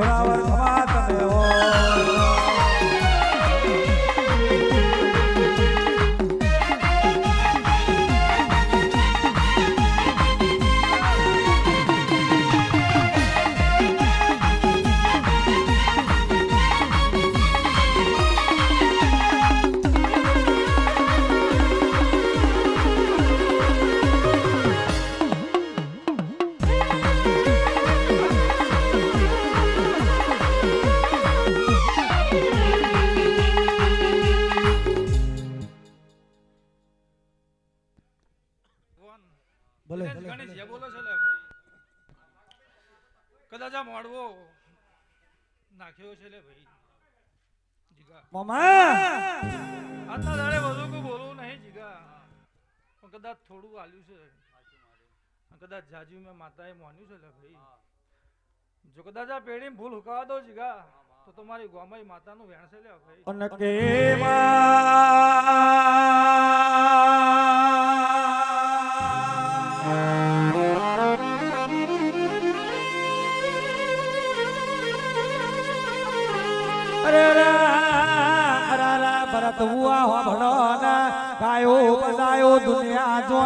જોરાવર મોડવો. નાખ્યો છે લે ભાઈ. જીગા. મામા! આજના દાડે વધુ કોઈ બોલવું નહીં જીગા. પણ કદાચ થોડું આલ્યું છે. કદાચ જાજુ મેં માતાએ માન્યું છે લે ભાઈ. જો કદાચ આ પેઢી ભૂલ હુકાવા દો જીગા તો તમારી ગોમાઈ માતાનું વેણ છે લે ભાઈ. અને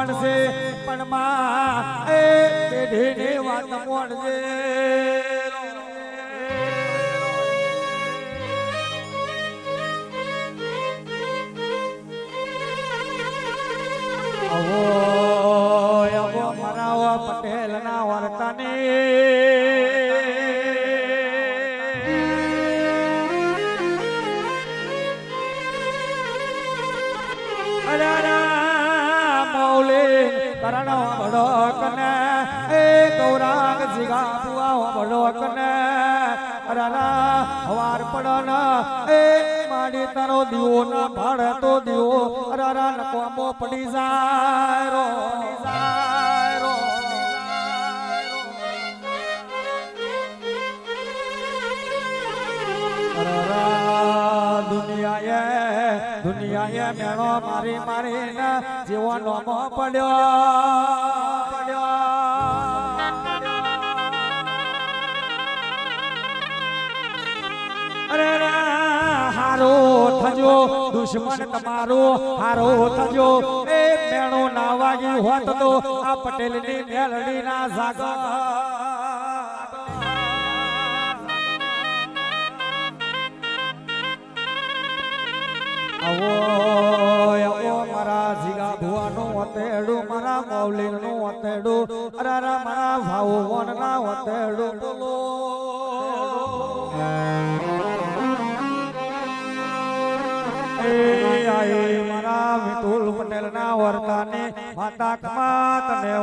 દુનિયા પણ માં એ પેઢીની વાત મોડજે મૌલી કરણ ભડક કને, એ ગૌરાંગ જીગા પુઆ ભડક કને રાના હવાર પડન એ માડી તારો દીવો ન ભાડે તો દીવો, રારા નકોમો પડી જાય, રો જાય. દુનિયાએ મેળો મારી મારીને જીવો નોમો પડ્યો. પડ્યો અરે, હારો થજો, દુશ્મન તમારો થજો. એ ના વાગી પટેલની ના જાગા વતેડું, મારા મૌલી નું અરે અરે, મારા ભાવ વનના વતેડું બોલો. એ વિતુલ પટેલ ના વર્તાની માતા કમાત તને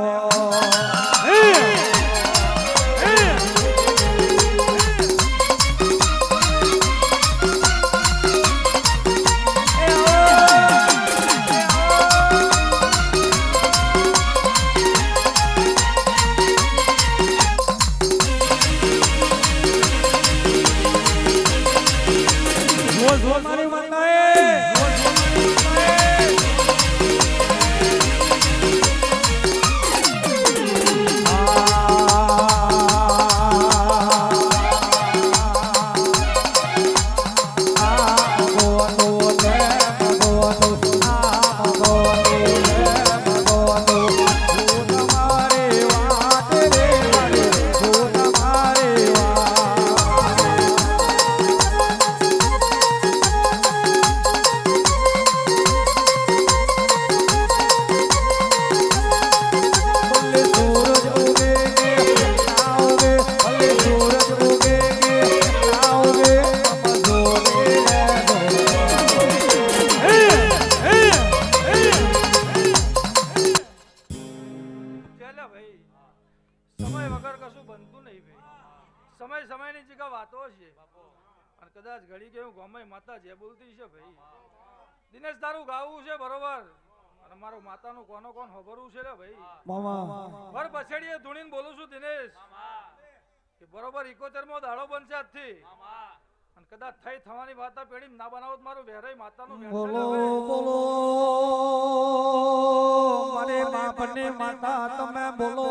માતા જે બોલતી છે ભાઈ. દિનેશ તારું ગાવું છે બરોબર. અને મારો માતાનું કોનો કોણ ખબરવું છે રે ભાઈ. વર પછેડીએ ધૂણીને બોલું છું દિનેશ. કે બરોબર ઇકોતેર મો દાડો બનશે આજથી. અને કદાચ થઈ થવાની વાત પેઢી ના બનાવો મારું વેરાઈ માતાનું બોલો બોલો. મારે બાપની માતા તમે બોલો.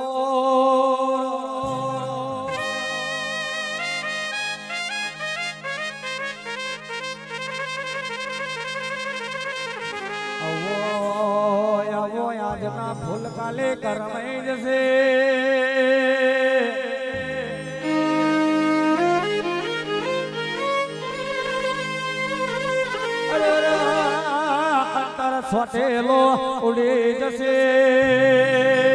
ફૂલ કાલે કરમાઈ જશે. સોટેલો ઉડી જશે.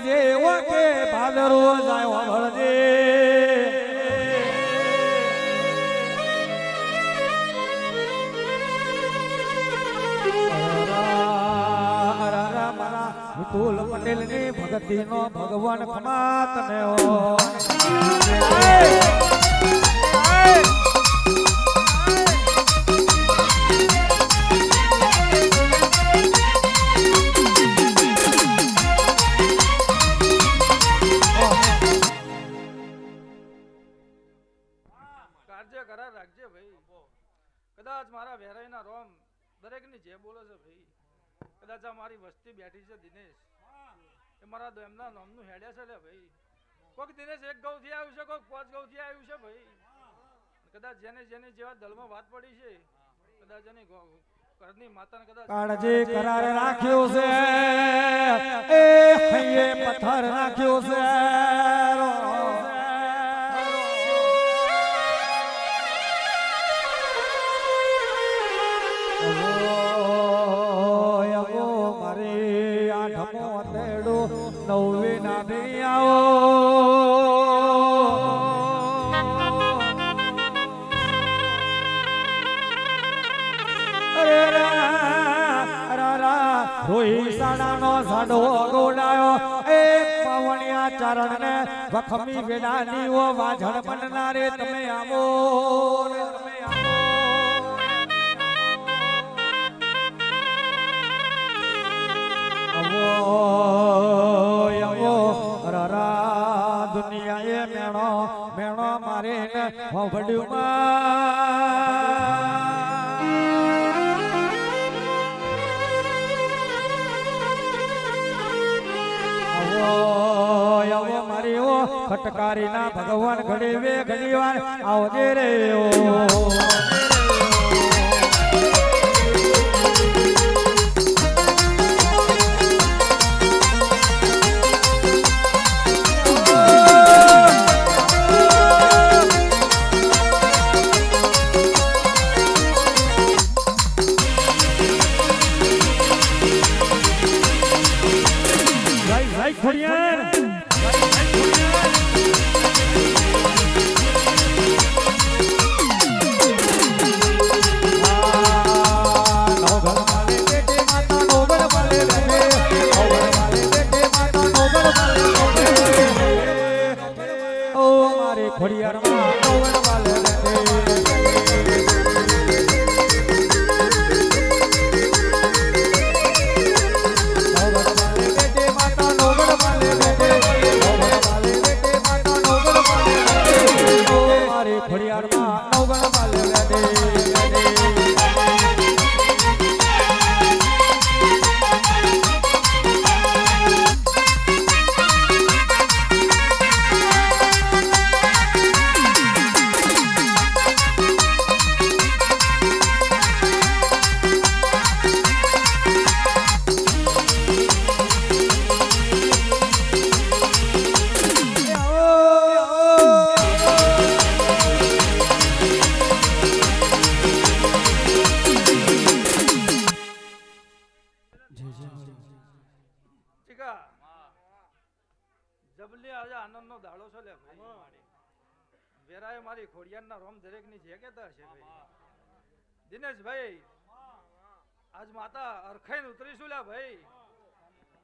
બીજે વાકે જાયો હો જાય ભળજે વિપુલ પટેલની ભગતી નો ભગવાન ખમા તને કદાચ મારી વસ્તી બેઠી છે દિનેશ. એ મારા એમના નામનું હેડે છે લે ભાઈ. કોઈક દિનેશ એક ગૌથી આવ્યું છે કોઈક પાંચ ગૌથી આવ્યું છે ભાઈ. કદાચ જેને જેને જેવા દલમાં વાત પડી છે કદાચ એની ઘરની માતાને કદાચ કાળજે કરાર રાખ્યો છે. એ પથ્થર રાખ્યો છે. ના દઈ અરે રા, રા, રા, રોહી સાડાનો સાડો ગોડાયો. એ પવણિયા ચરણ ને વખમી વેડાની ઓ વાજણ બનનારે તમે આવો. મારી ખટકારી ના ભગવાન ઘડી વે ઘડી વાર આવજે રે ઓ. આંબલી નો દાડો છે લે ભાઈ વેરાએ મારી ખોડિયારના રોમ દરેકની જે કેતા હશે ભાઈ. દિનેશભાઈ આજ માતા અરખાઈને ઉતરીશું લ્યા ભાઈ.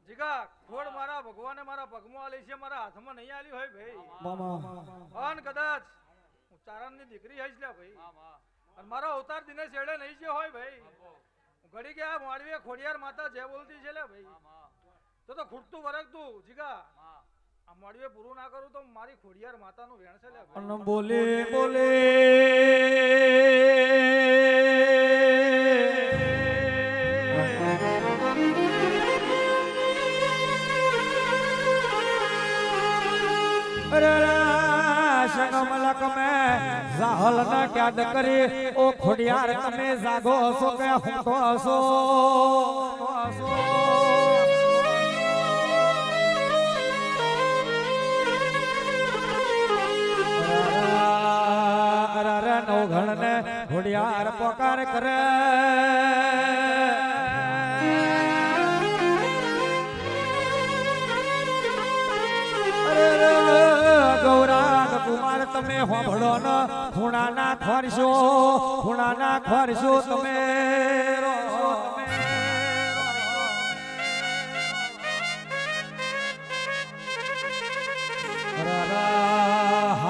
જીગા ખોડ મારા ભગવાને મારા પગમાં આલી છે મારા હાથમાં નહીં આલી હોય ભાઈ. અન કદાચ હું ચારણની દીકરી હઈશ લ્યા ભાઈ. અને મારો અવતાર દિનેશ એડે નહીં છે હોય ભાઈ. ઘડી ગયા માળવીએ ખોડિયાર માતા જે બોલતી છે લે ભાઈ. તો તો ખૂટતું વરગતું જીગા. આ માળવીએ પૂરું ના કરું તો મારી ખોડિયાર માતાનું વેણ છે લે બોલે બોલે કરી? ઓ ખોડિયાર તમે જાગો છો કે હું તો છો અરે ઘણ ને ઘોડિયાર પોકાર કરે. ગૌરાંગ કુમાર, તમે હોભળો ન ખૂણાના ખોરશો ખૂણાના ખોરશો તમે.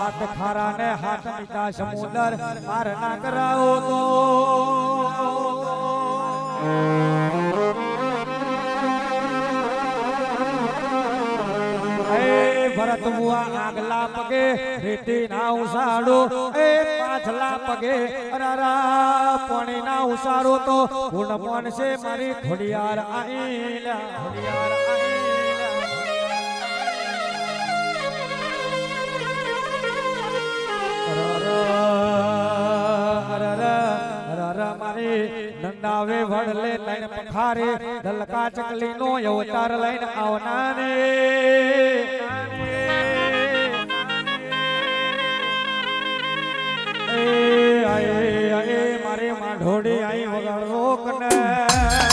હાથ ખારા ને હાથ મીઠા સમુદર પાર ના કરાવો તો. ભરત મુઆ આગલા પગે રેતી ના ઉસાડો. એ પાછલા પગે, અરારા, પાણી ના ઉસાડો તો. ગુણ પણ છે મારી ઘડિયાળ આઈ ઘડિયાળ આઈલા. મારી નંદાવે વડલે લઈને પખારે ધલકા ચકલી નો અવતાર લઈને આય મારે માઢોડી આઈ વગાડવો કને.